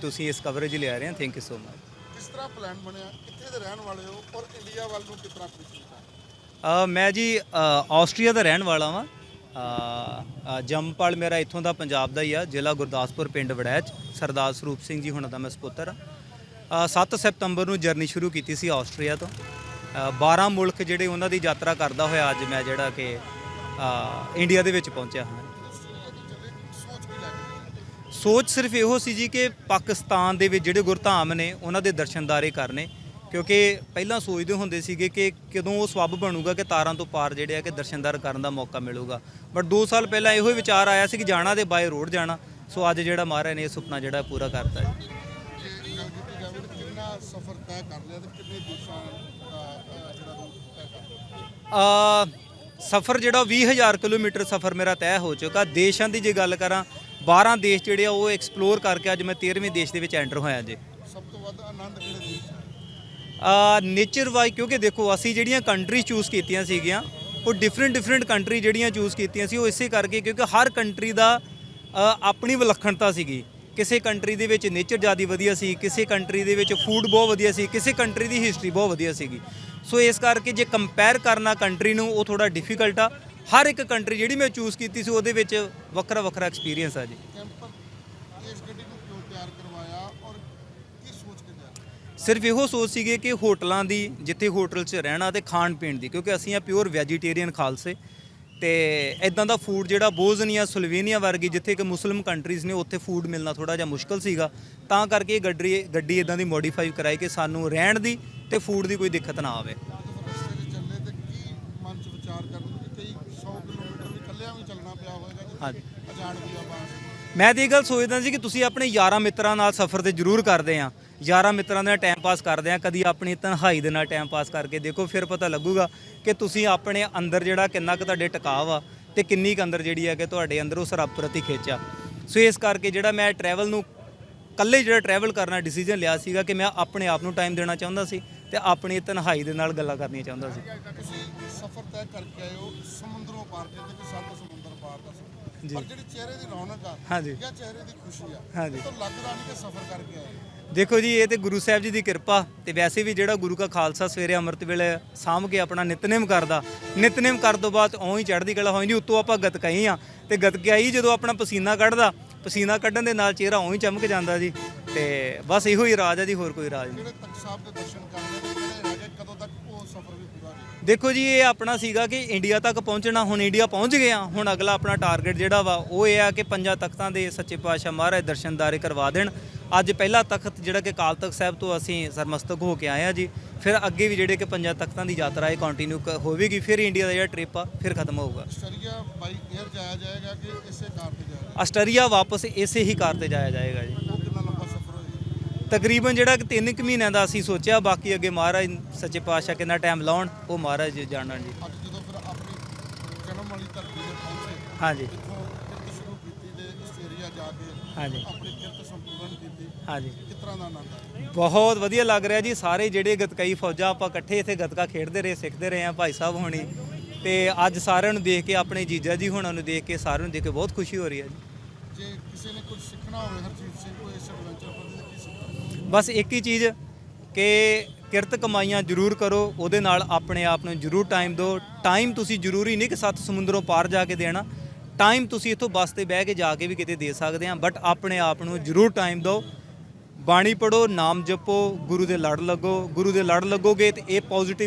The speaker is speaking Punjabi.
ਤੁਸੀਂ ਇਸ ਕਵਰੇਜ ਲਿਆ ਰਹੇ ਹੋ ਥੈਂਕ ਯੂ ਸੋ ਮਚ ਕਿਸ ਤਰ੍ਹਾਂ ਪਲਾਨ ਬਣਿਆ? ਕਿੱਥੇ ਦੇ ਰਹਿਣ ਵਾਲੇ ਹੋ ਔਰ ਇੰਡੀਆ ਵੱਲ ਨੂੰ ਕਿਸ ਤਰ੍ਹਾਂ ਕਰ ਅ, ਮੈਂ ਜੀ ਅ, ਆਸਟਰੀਆ ਦਾ ਰਹਿਣ ਵਾਲਾ ਵਾਂ। ਅ, ਅ, ਜੰਮਪਲ ਮੇਰਾ ਇੱਥੋਂ ਦਾ ਪੰਜਾਬ ਦਾ ਹੀ ਆ ਜ਼ਿਲ੍ਹਾ ਗੁਰਦਾਸਪੁਰ ਪਿੰਡ ਵੜੈਚ ਸਰਦਾਰ ਸਰੂਪ ਸਿੰਘ ਜੀ ਹੁਣਾਂ ਦਾ ਮੈਂ ਸਪੁੱਤਰ ਆ। 7 ਸਤੰਬਰ ਨੂੰ ਜਰਨੀ ਸ਼ੁਰੂ ਕੀਤੀ ਸੀ ਆਸਟਰੀਆ ਤੋਂ। ਅ, 12 ਮੁਲਕ ਜਿਹੜੇ ਉਹਨਾਂ ਦੀ ਯਾਤਰਾ ਕਰਦਾ ਹੋਇਆ ਅੱਜ ਮੈਂ ਜਿਹੜਾ ਕਿ ਅ, ਇੰਡੀਆ ਦੇ ਵਿੱਚ ਪਹੁੰਚਿਆ ਹਾਂ। ਸੋਚ ਸਿਰਫ ਇਹੋ ਸੀ ਜੀ ਕਿ ਪਾਕਿਸਤਾਨ ਦੇ ਵਿੱਚ ਜਿਹੜੇ ਗੁਰਧਾਮ ਨੇ ਉਹਨਾਂ ਦੇ ਦਰਸ਼ਨਦਾਰੇ ਕਰਨੇ। ਕਿਉਂਕਿ ਪਹਿਲਾਂ ਸੋਚਦੇ ਹੁੰਦੇ ਸੀਗੇ ਕਿ ਕਦੋਂ ਉਹ ਸਬਬ ਬਣੂਗਾ ਕਿ ਤਾਰਾਂ ਤੋਂ ਪਾਰ ਜਿਹੜੇ ਆ ਕਿ ਦਰਸ਼ਨਦਾਰ ਕਰਨ ਦਾ ਮੌਕਾ ਮਿਲੂਗਾ। ਬਟ 2 ਸਾਲ ਪਹਿਲਾਂ ਇਹੋ ਹੀ ਵਿਚਾਰ ਆਇਆ ਸੀ ਕਿ ਜਾਣਾ ਤੇ ਬਾਏ ਰੋਡ ਜਾਣਾ। ਸੋ ਅੱਜ ਜਿਹੜਾ ਮਹਾਰਾਜ ਨੇ ਇਹ ਸੁਪਨਾ ਜਿਹੜਾ ਪੂਰਾ ਕਰਤਾ ਜੀ। ਸਫ਼ਰ ਤੈਅ ਕਰ ਲਿਆ ਤੇ ਕਿੰਨੇ ਦੇਸ਼ਾਂ ਦਾ ਅਹ, ਜਿਹੜਾ ਰੂਟ ਤੈਅ ਕਰ ਲਿਆ? ਆ ਸਫ਼ਰ ਜਿਹੜਾ 20000 ਕਿਲੋਮੀਟਰ ਸਫ਼ਰ ਮੇਰਾ ਤੈਅ ਹੋ ਚੁੱਕਾ। ਦੇਸ਼ਾਂ ਦੀ ਜੇ ਗੱਲ ਕਰਾਂ 12 ਦੇਸ਼ ਜਿਹੜੇ ਆ ਉਹ ਐਕਸਪਲੋਰ ਕਰਕੇ ਅੱਜ ਮੈਂ 13ਵੇਂ ਦੇਸ਼ ਦੇ ਵਿੱਚ ਐਂਟਰ ਹੋਇਆ ਜੀ। ਸਭ ਤੋਂ ਵੱਧ ਆਨੰਦ ਕਿਹੜੇ ਦੇਸ਼? ਆ ਨੇਚਰ ਵਾਈ ਕਿਉਂਕਿ ਦੇਖੋ ਅਸੀਂ ਜਿਹੜੀਆਂ ਕੰਟਰੀ ਚੂਜ਼ ਕੀਤੀਆਂ ਸੀਗੀਆਂ ਉਹ ਡਿਫਰੈਂਟ ਡਿਫਰੈਂਟ ਕੰਟਰੀ ਜਿਹੜੀਆਂ ਚੂਜ਼ ਕੀਤੀਆਂ ਸੀ ਉਹ ਇਸੇ ਕਰਕੇ ਕਿਉਂਕਿ ਹਰ ਕੰਟਰੀ ਦਾ ਆਪਣੀ ਵਿਲੱਖਣਤਾ ਸੀਗੀ। ਕਿਸੇ ਕੰਟਰੀ ਦੇ ਵਿੱਚ ਨੇਚਰ ਜ਼ਿਆਦਾ ਵਧੀਆ ਸੀ ਕਿਸੇ ਕੰਟਰੀ ਦੇ ਵਿੱਚ ਫੂਡ ਬਹੁਤ ਵਧੀਆ ਸੀ ਕਿਸੇ ਕੰਟਰੀ ਦੀ ਹਿਸਟਰੀ ਬਹੁਤ ਵਧੀਆ ਸੀਗੀ। ਸੋ ਇਸ ਕਰਕੇ ਜੇ ਕੰਪੇਅਰ ਕਰਨਾ ਕੰਟਰੀ ਨੂੰ ਉਹ ਥੋੜਾ ਡਿਫਿਕਲਟ ਆ। ਹਰ ਇੱਕ ਕੰਟਰੀ ਜਿਹੜੀ ਮੈਂ ਚੂਜ਼ ਕੀਤੀ ਸੀ ਉਹਦੇ ਵਿੱਚ ਵੱਖਰਾ ਵੱਖਰਾ ਐਕਸਪੀਰੀਅੰਸ ਆ ਜੀ। ਇਸ ਗੱਡੀ ਨੂੰ ਕਿਉਂ ਤਿਆਰ ਕਰਵਾਇਆ ਔਰ ਕੀ ਸੋਚ ਕੇ ਤਿਆਰ ਸਿਰਫ ਇਹੋ ਸੋਚ ਸੀਗੇ ਕਿ ਹੋਟਲਾਂ ਦੀ, ਜਿੱਥੇ ਹੋਟਲ 'ਚ ਰਹਿਣਾ ਤੇ ਖਾਣ ਪੀਣ ਦੀ, ਕਿਉਂਕਿ ਅਸੀਂ ਆ ਪਿਓਰ ਵੈਜੀਟੇਰੀਅਨ ਖਾਲਸੇ। ਤੇ ਇਦਾਂ ਦਾ ਫੂਡ ਜਿਹੜਾ ਬੋਜ਼ਨੀਆ, ਸਲੋਵੇਨੀਆ ਵਰਗੀ ਜਿੱਥੇ ਕਿ ਮੁਸਲਿਮ ਕੰਟਰੀਜ਼ ਨੇ, ਉੱਥੇ ਫੂਡ ਮਿਲਣਾ ਥੋੜਾ ਜਿਹਾ ਮੁਸ਼ਕਲ ਸੀਗਾ। ਤਾਂ ਕਰਕੇ ਇਹ ਗੱਡੀ ਗੱਡੀ ਇਦਾਂ ਦੀ ਮੋਡੀਫਾਈ ਕਰਾਈ ਕਿ ਸਾਨੂੰ ਰਹਿਣ ਦੀ ਤੇ ਫੂਡ ਦੀ ਕੋਈ ਦਿੱਕਤ ਨਾ ਆਵੇ ਜਦੋਂ ਰਸਤੇ 'ਚ ਚੱਲੇ ਤੇ ਕੀ ਮਨ 'ਚ ਵਿਚਾਰ ਕਰਨ ਕਿ ਕਈ 100 ਕਿਲੋਮੀਟਰ ਵੀ ਪਿਆ ਹੋਵੇਗਾ ਹਾਂਜੀ। ਵੀ ਮੈਂ ਤੇ ਇਹ ਗੱਲ ਸੋਚਦਾ ਸੀ ਕਿ ਤੁਸੀਂ ਆਪਣੇ ਯਾਰਾਂ ਮਿੱਤਰਾਂ ਨਾਲ ਸਫ਼ਰ ਤੇ ਜ਼ਰੂਰ ਕਰਦੇ ਆ। ਯਾਰਾਂ ਮਿੱਤਰਾਂ ਦੇ ਨਾਲ ਟਾਈਮ ਪਾਸ ਕਰਦੇ ਆ। ਕਦੀ ਆਪਣੀ ਤਨਹਾਈ ਦੇ ਨਾਲ ਟਾਈਮ ਪਾਸ ਕਰਕੇ ਦੇਖੋ ਫਿਰ ਪਤਾ ਲੱਗੂਗਾ ਕਿ ਤੁਸੀਂ ਆਪਣੇ ਅੰਦਰ ਜਿਹੜਾ ਕਿੰਨਾ ਕੁ ਤੁਹਾਡੇ ਟਿਕਾਵ ਆ ਤੇ ਕਿੰਨੀ ਕੁ ਅੰਦਰ ਜਿਹੜੀ ਹੈ ਕਿ ਤੁਹਾਡੇ ਅੰਦਰ ਉਸ ਰੱਬ ਪ੍ਰਤੀ ਖਿੱਚ ਸੋ ਇਸ ਕਰਕੇ ਜਿਹੜਾ ਮੈਂ ਟਰੈਵਲ ਨੂੰ ਕੱਲੇ ਜਿਹੜਾ ਟਰੈਵਲ ਕਰਨਾ ਡਿਸੀਜਨ ਲਿਆ ਸੀਗਾ ਕਿ ਮੈਂ ਆਪਣੇ ਆਪ ਨੂੰ ਟਾਈਮ ਦੇਣਾ ਚਾਹੁੰਦਾ ਸੀ ਤੇ ਆਪਣੀ ਤਨਹਾਈ ਦੇ ਨਾਲ ਗੱਲਾਂ ਕਰਨੀਆਂ ਚਾਹੁੰਦਾ ਸੀ ਤੁਸੀਂ ਸਫ਼ਰ ਤੈਅ ਕਰਕੇ ਆਏ ਹੋ ਸਮੁੰਦਰੋਂ ਪਾਰ ਕਹਿੰਦੇ ਕਿ ਸੱਤ ਸਮੁੰਦਰ ਪਾਰ ਦਾ ਸਫ਼ਰ ਜੀ। ਪਰ ਜਿਹੜੀ ਚਿਹਰੇ ਦੀ ਰੌਣਕ ਆ ਹਾਂਜੀ। ਜਾਂ ਚਿਹਰੇ ਦੀ ਖੁਸ਼ੀ ਆ ਹਾਂਜੀ। ਤਾਂ ਲੱਗਦਾ ਨਹੀਂ ਕਿ ਸਫ਼ਰ ਕਰਕੇ ਆਏ। ਦੇਖੋ ਜੀ ਇਹ ਤੇ ਗੁਰੂ ਸਾਹਿਬ ਜੀ ਦੀ ਕਿਰਪਾ ਤੇ ਵੈਸੇ ਵੀ ਜਿਹੜਾ ਗੁਰੂ ਕਾ ਖਾਲਸਾ ਸਵੇਰੇ ਅੰਮ੍ਰਿਤ ਵੇਲੇ ਸਾਂਭ ਕੇ ਆਪਣਾ ਨਿਤਨੇਮ ਕਰਦਾ ਨਿਤਨੇਮ ਕਰਨ ਤੋਂ ਬਾਅਦ ਓਂ ਹੀ ਚੜ੍ਹਦੀ ਕਲਾ ਹੋ ਜਾਂਦੀ ਉੱਤੋਂ ਆਪਾਂ ਗਤਕਾਈ ਆ ਤੇ ਗਤਕਾਈ ਜਦੋਂ ਆਪਣਾ ਪਸੀਨਾ ਕੱਢਦਾ ਪਸੀਨਾ ਕੱਢਣ ਦੇ ਨਾਲ ਚਿਹਰਾ ਓਂ ਹੀ ਚਮਕ ਜਾਂਦਾ ਜੀ ਤੇ ਬਸ ਇਹੋ ਹੀ ਰਾਜ ਹੈ ਜੀ, ਹੋਰ ਕੋਈ ਰਾਜ ਨਹੀਂ। ਜਿਹੜੇ ਤਖਤ ਸਾਹਿਬ ਦੇ ਦਰਸ਼ਨ ਕਰਨੇ ਦੇਖੋ ਜੀ ਇਹ ਆਪਣਾ ਸੀਗਾ ਕਿ ਇੰਡੀਆ ਤੱਕ ਪਹੁੰਚਣਾ ਹੁਣ ਇੰਡੀਆ ਪਹੁੰਚ ਗਏ ਆ। ਹੁਣ ਅਗਲਾ ਆਪਣਾ ਟਾਰਗੇਟ ਜਿਹੜਾ ਵਾ ਉਹ ਇਹ ਆ ਕਿ ਪੰਜਾਂ ਤਖਤਾਂ ਦੇ ਸੱਚੇ ਪਾਤਸ਼ਾਹ ਮਹਾਰਾਜ ਦਰਸ਼ਨਦਾਰੇ ਕਰਵਾ ਦੇਣ। ਅੱਜ ਪਹਿਲਾ ਤਖਤ ਜਿਹੜਾ ਕਿ ਕਾਲ ਤਖਤ ਸਾਹਿਬ ਤੋਂ ਅਸੀਂ ਸਰਮਸਤਕ ਹੋ ਕੇ ਆਏ ਆ ਜੀ। ਫਿਰ ਅੱਗੇ ਵੀ ਜਿਹੜੇ ਕਿ ਪੰਜਾਂ ਤਖਤਾਂ ਦੀ ਯਾਤਰਾ ਇਹ ਕੰਟੀਨਿਊ ਹੋਵੇਗੀ ਫਿਰ ਇੰਡੀਆ ਦਾ ਜਿਹੜਾ ਟ੍ਰਿਪ ਆ ਫਿਰ ਖਤਮ ਹੋਊਗਾ। ਸਟਰੀਆ ਬਾਈ 에ਅਰ ਜਾਇਆ ਜਾਏਗਾ ਕਿ ਇਸੇ ਕਾਰ ਤੇ ਜਾਏਗਾ? ਆਸਟਰੀਆ ਵਾਪਸ ਇਸੇ ਹੀ ਕਾਰ ਤੇ ਜਾਇਆ ਜਾਏਗਾ ਜੀ ਉਹ ਕਿੰਨਾ ਲੰਬਾ ਸਫ਼ਰ ਹੋਏਗਾ ਤਕਰੀਬਨ ਜਿਹੜਾ ਕਿ 3 ਕੁ ਮਹੀਨਿਆਂ ਦਾ ਅਸੀਂ ਸੋਚਿਆ ਬਾਕੀ ਅੱਗੇ ਮਹਾਰਾਜ ਸੱਚੇ ਪਾਤਸ਼ਾਹ ਕਿੰਨਾ ਟਾਈਮ ਲਾਉਣ ਉਹ ਮਹਾਰਾਜ ਜਾਣਨ ਜੀ। ਅੱਜ ਜਦੋਂ ਫਿਰ ਆਪਣੀ ਜਨਮ ਵਾਲੀ ਧਰਤੀ ਤੇ ਪਹੁੰਚੇ ਹਾਂਜੀ। ਇੱਥੋਂ ਕਿਰਤ ਸ਼ੁਰੂ ਕੀਤੀ ਤੇ ਆਸਟ੍ਰੇਲੀਆ ਜਾ ਕੇ ਹਾਂਜੀ। ਆਪਣੀ ਕਿਰਤ ਸੰਪੂਰਨ ਕੀਤੀ ਹਾਂਜੀ। ਕਿਸ ਤਰ੍ਹਾਂ ਦਾ ਆਨੰਦ ਆਇਆ? ਬਹੁਤ ਵਧੀਆ ਲੱਗ ਰਿਹਾ ਜੀ। ਸਾਰੇ ਜਿਹੜੇ ਗਤਕਈ ਫੌਜਾਂ ਆਪਾਂ ਇਕੱਠੇ ਇੱਥੇ ਗਤਕਾ ਖੇਡਦੇ ਰਹੇ ਸਿੱਖਦੇ ਰਹੇ ਆ ਭਾਈ ਸਾਹਿਬ ਹੋਣੀ। ਤੇ ਅੱਜ ਸਾਰਿਆਂ ਨੂੰ ਦੇਖ ਕੇ ਆਪਣੇ ਜੀਜਾ ਜੀ ਹੋਣਾ ਨੂੰ ਦੇਖ ਕੇ ਸਾਰਿਆਂ ਨੂੰ ਦੇਖ ਕੇ ਬਹੁਤ ਖੁਸ਼ੀ ਹੋ ਰਹੀ ਹੈ ਜੀ। ਜੇ ਕਿਸੇ ਨੇ ਕੁਝ ਸਿੱਖਣਾ ਹੋਵੇ, ਹਰਜੀਤ ਸਿੰਘ ਕੋਲ ਇਸ ਐਡਵੈਂਚਰ ਪਰ ਕੀ ਸਿੱਖਣਾ ਬਸ ਇੱਕ ਹੀ ਚੀਜ਼ ਕਿ ਕਿਰਤ ਕਮਾਈਆਂ ਜ਼ਰੂਰ ਕਰੋ, ਉਹਦੇ ਨਾਲ ਆਪਣੇ ਆਪ ਨੂੰ ਜ਼ਰੂਰ ਟਾਈਮ ਦਿਓ। ਟਾਈਮ ਤੁਸੀਂ ਜ਼ਰੂਰੀ ਨਹੀਂ ਕਿ ਸੱਤ ਸਮੁੰਦਰੋਂ ਪਾਰ ਜਾ ਕੇ ਦੇਣਾ। ਟਾਈਮ ਤੁਸੀਂ ਇੱਥੋਂ ਬੱਸ ਤੇ ਬਹਿ ਕੇ ਜਾ ਕੇ ਵੀ ਕਿਤੇ ਦੇ ਸਕਦੇ ਆ ਬਟ ਆਪਣੇ ਆਪ ਨੂੰ ਜ਼ਰੂਰ ਟਾਈਮ ਦਿਓ। ਬਾਣੀ ਪੜੋ ਨਾਮ ਜਪੋ, ਗੁਰੂ ਦੇ ਲੜ ਲੱਗੋ। ਗੁਰੂ ਦੇ ਲੜ ਲੱਗੋਗੇ ਤੇ ਇਹ ਪੋਜ਼ਿਟਿਵ